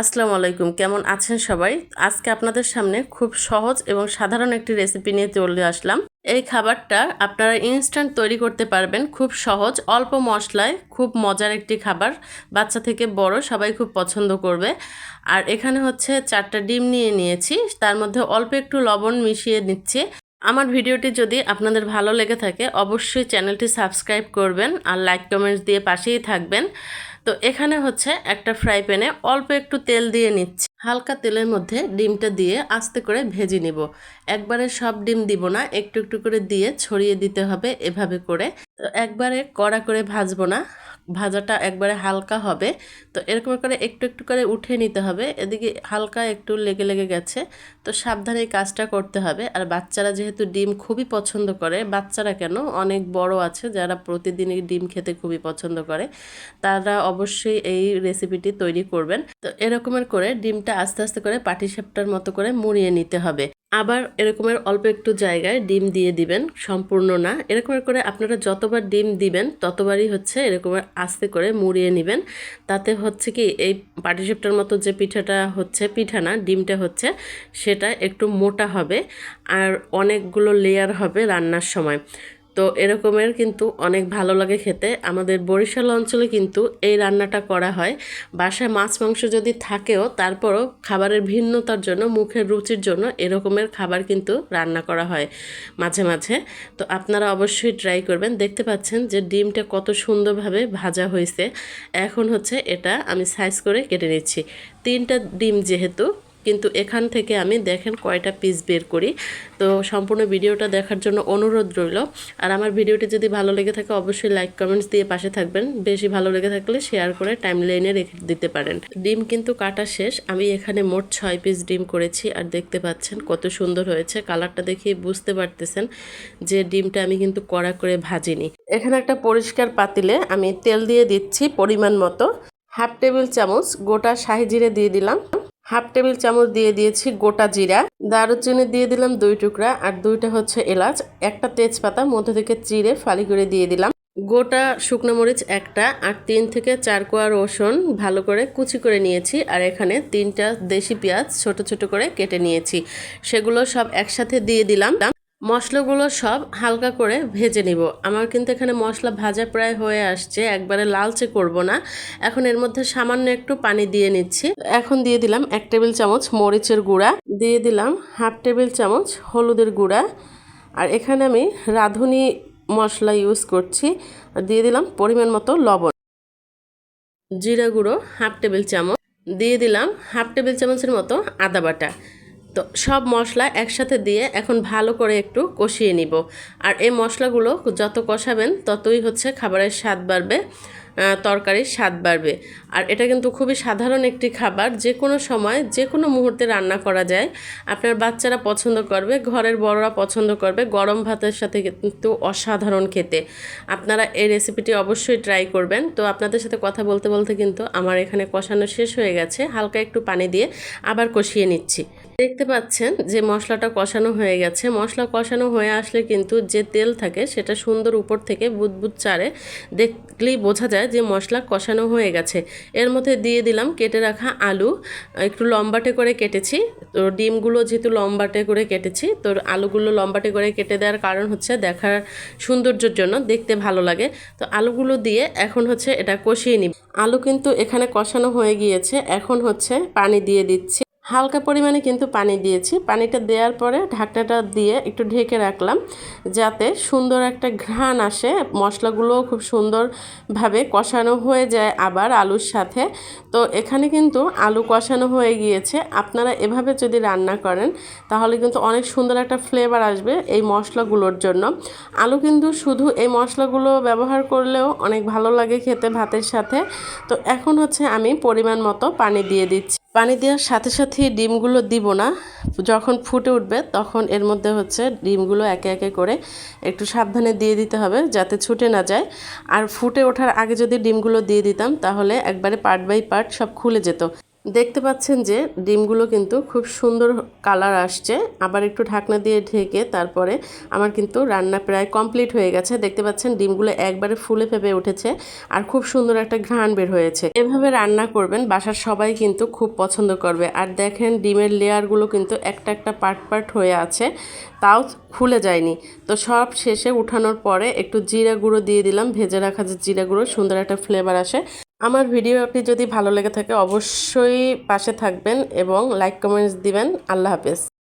আসসালামু আলাইকুম, কেমন আছেন সবাই? আজকে আপনাদের সামনে খুব সহজ এবং সাধারণ একটি রেসিপি নিয়ে চলে আসলাম। এই খাবারটা আপনারা ইনস্ট্যান্ট তৈরি করতে পারবেন, খুব সহজ, অল্প মশলায়, খুব মজার একটি খাবার। বাচ্চা থেকে বড়, সবাই খুব পছন্দ করবে। আর এখানে হচ্ছে চারটা ডিম নিয়ে নিয়েছি, তার মধ্যে অল্প একটু লবণ মিশিয়ে নিচ্ছি। আমার ভিডিওটি যদি আপনাদের ভালো লেগে থাকে, অবশ্যই চ্যানেলটি সাবস্ক্রাইব করবেন আর লাইক কমেন্টস দিয়ে পাশেই থাকবেন। তো এখানে হচ্ছে একটা ফ্রাই প্যানে অল্প একটু তেল দিয়ে নিচ্ছি। হালকা তেলের মধ্যে ডিমটা দিয়ে আস্তে করে ভেজে নিব। একবারে সব ডিম দিব না, একটু একটু করে দিয়ে ছড়িয়ে দিতে হবে এভাবে করে। তো একবারে কড়া করে ভাজবো না ভাজাটা একবারে হালকা হবে। তো এরকম করে একটু একটু করে উঠে নিতে হবে। এদিকে হালকা একটু লেগে লেগে গেছে। তো সাবধানে এই কাজটা করতে হবে। আর বাচ্চারা যেহেতু ডিম খুবই পছন্দ করে, বাচ্চারা কেন? অনেক বড় আছে, যারা প্রতিদিনই ডিম খেতে খুবই পছন্দ করে, তারা অবশ্যই এই রেসিপিটি তৈরি করবেন। তো এরকমের করে ডিমটা আস্তে আস্তে করে পাটিসাপটার মতো করে মুড়িয়ে নিতে হবে। আবার এরকমের অল্প একটু জায়গায় ডিম দিয়ে দিবেন, সম্পূর্ণ না। এরকমের করে আপনারা যতবার ডিম দিবেন, ততবারই হচ্ছে এরকমের আস্তে করে মুড়িয়ে নেবেন। তাতে হচ্ছে কি, এই পাটিসাপটার মতো যে পিঠাটা হচ্ছে, পিঠা না, ডিমটা হচ্ছে, সেটা একটু মোটা হবে আর অনেকগুলো লেয়ার হবে রান্নার সময়। তো এরকমের কিন্তু অনেক ভালো লাগে খেতে। আমাদের বরিশাল অঞ্চলে কিন্তু এই রান্নাটা করা হয়। বাসায় মাছ, মাংস যদি থাকেও তারপরও খাবারের ভিন্নতার জন্য, মুখের রুচির জন্য এরকমের খাবার কিন্তু রান্না করা হয় মাঝে মাঝে। তো আপনারা অবশ্যই ট্রাই করবেন। দেখতে পাচ্ছেন যে ডিমটা কত সুন্দরভাবে ভাজা হয়েছে। এখন হচ্ছে এটা আমি সাইজ করে কেটে নিচ্ছি। তিনটা ডিম যেহেতু কিন্তু এখান থেকে আমি দেখেন কয়টা পিস বের করি। তো সম্পূর্ণ ভিডিওটা দেখার জন্য অনুরোধ রইল। আর আমার ভিডিওটি যদি ভালো লেগে থাকে, অবশ্যই লাইক কমেন্টস দিয়ে পাশে থাকবেন। বেশি ভালো লেগে থাকলে শেয়ার করে টাইম লাইনে রেখে দিতে পারেন। ডিম কিন্তু কাটা শেষ। আমি এখানে মোট ছয় পিস ডিম করেছি। আর দেখতে পাচ্ছেন কত সুন্দর হয়েছে। কালারটা দেখে বুঝতে পারতেছেন যে ডিমটা আমি কিন্তু কড়া করে ভাজিনি। এখানে একটা পরিষ্কার পাতিলে আমি তেল দিয়ে দিচ্ছি পরিমাণ মতো। হাফ টেবিল চামচ গোটা শাহি জিরে দিয়ে দিলাম। হাফ টেবিল চামচ দিয়ে দিয়েছি গোটা জিরা। দারুচিনি দিয়ে দিলাম দুই টুকরা আর দুইটা হচ্ছে এলাচ, একটা তেজপাতা, মধ্য থেকে চিড়ে ফালি করে দিয়ে দিলাম। গোটা শুকনো মরিচ একটা আর তিন থেকে চার কোয়া রসুন ভালো করে কুচি করে নিয়েছি আর এখানে তিনটা দেশি পেঁয়াজ ছোট ছোট করে কেটে নিয়েছি। সেগুলো সব একসাথে দিয়ে দিলাম। মশলাগুলো সব হালকা করে ভেজে নিব। আমার কিন্তু এখানে মশলা ভাজা প্রায় হয়ে আসছে, একবারে লালচে করব না। এখন এর মধ্যে সামান্য একটু পানি দিয়ে নিচ্ছি। এখন দিয়ে দিলাম এক টেবিল চামচ মরিচের গুঁড়া, দিয়ে দিলাম হাফ টেবিল চামচ হলুদের গুঁড়া। আর এখানে আমি রাঁধুনি মশলা ইউজ করছি। দিয়ে দিলাম পরিমাণ মতো লবণ। জিরা গুঁড়ো হাফ টেবিল চামচ। দিয়ে দিলাম হাফ টেবিল চামচের মতো আদা বাটা। তো সব মশলা একসাথে দিয়ে এখন ভালো করে একটু কষিয়ে নিব। আর এই মশলাগুলো যত কষাবেন ততই হচ্ছে খাবারের স্বাদ বাড়বে। তরকারির স্বাদ বাড়বে। আর এটা কিন্তু খুবই সাধারণ একটি খাবার যে কোনো সময় যে কোনো মুহূর্তে রান্না করা যায়। আপনার বাচ্চারা পছন্দ করবে, ঘরের বড়রা পছন্দ করবে গরম ভাতের সাথে কিন্তু অসাধারণ খেতে। আপনারা এই রেসিপিটি অবশ্যই ট্রাই করবেন। তো আপনাদের সাথে কথা বলতে বলতে কিন্তু আমার এখানে কষানো শেষ হয়ে গেছে। হালকা একটু পানি দিয়ে আবার কষিয়ে নিচ্ছি। দেখতে পাচ্ছেন যে মশলাটা কষানো হয়ে গেছে। মশলা কষানো হয়ে আসলে কিন্তু যে তেল থাকে, সেটা সুন্দর উপর থেকে বুদবুদ চারে দেখলেই বোঝা যায় যে মশলা কষানো হয়ে গেছে। এর মধ্যে দিয়ে দিলাম কেটে রাখা আলু। একটু লম্বাটে করে কেটেছি। তো ডিমগুলো যেহেতু লম্বাটে করে কেটেছি, তো আলুগুলো লম্বাটে করে কেটে দেওয়ার কারণ হচ্ছে দেখার সৌন্দর্যের জন্য, দেখতে ভালো লাগে। তো আলুগুলো দিয়ে এখন হচ্ছে এটা কষিয়ে নিব। আলু কিন্তু এখানে কষানো হয়ে গিয়েছে। এখন হচ্ছে পানি দিয়ে দিচ্ছি। হালকা পরিমাণে কিন্তু পানি দিয়েছি। পানিটা দেওয়ার পরে ঢাকনাটা দিয়ে একটু ঢেকে রাখলাম যাতে সুন্দর একটা ঘ্রাণ আসে। মশলাগুলোও খুব সুন্দরভাবে কষানো হয়ে যায় আবার আলুর সাথে। তো এখানে কিন্তু আলু কষানো হয়ে গিয়েছে। আপনারা এভাবে যদি রান্না করেন তাহলে কিন্তু অনেক সুন্দর একটা ফ্লেভার আসবে এই মশলাগুলোর জন্য। আলু কিন্তু শুধু এই মশলাগুলো ব্যবহার করলেও অনেক ভালো লাগে খেতে ভাতের সাথে। তো এখন হচ্ছে আমি পরিমাণ মতো পানি দিয়ে দিচ্ছি। পানি দেওয়ার সাথে সাথে ডিমগুলো দিব না। যখন ফুটে উঠবে তখন এর মধ্যে হচ্ছে ডিমগুলো একে একে করে একটু সাবধানে দিয়ে দিতে হবে যাতে ছুটে না যায়। আর ফুটে ওঠার আগে যদি ডিমগুলো দিয়ে দিতাম তাহলে একবারে পার্ট বাই পার্ট সব খুলে যেত। দেখতে পাচ্ছেন যে ডিমগুলো কিন্তু খুব সুন্দর কালার আসছে। আবার একটু ঢাকনা দিয়ে ঢেকে তারপরে আমার কিন্তু রান্না প্রায় কমপ্লিট হয়ে গেছে। দেখতে পাচ্ছেন ডিমগুলো একবারে ফুলে ফেপে উঠেছে আর খুব সুন্দর একটা ঘ্রাণ বের হয়েছে। এভাবে রান্না করবেন, বাসার সবাই কিন্তু খুব পছন্দ করবে। আর দেখেন ডিমের লেয়ারগুলো কিন্তু একটা একটা পার্ট পার্ট হয়ে আছে, তাও খুলে যায়নি। তো সব শেষে উঠানোর পরে একটু জিরা গুঁড়ো দিয়ে দিলাম, ভেজে রাখা যে জিরা গুঁড়ো, সুন্দর একটা ফ্লেভার আসে। আমার ভিডিও আপনি যদি ভালো লেগে থাকে অবশ্যই পাশে থাকবেন এবং লাইক কমেন্টস দিবেন। আল্লাহ হাফেজ।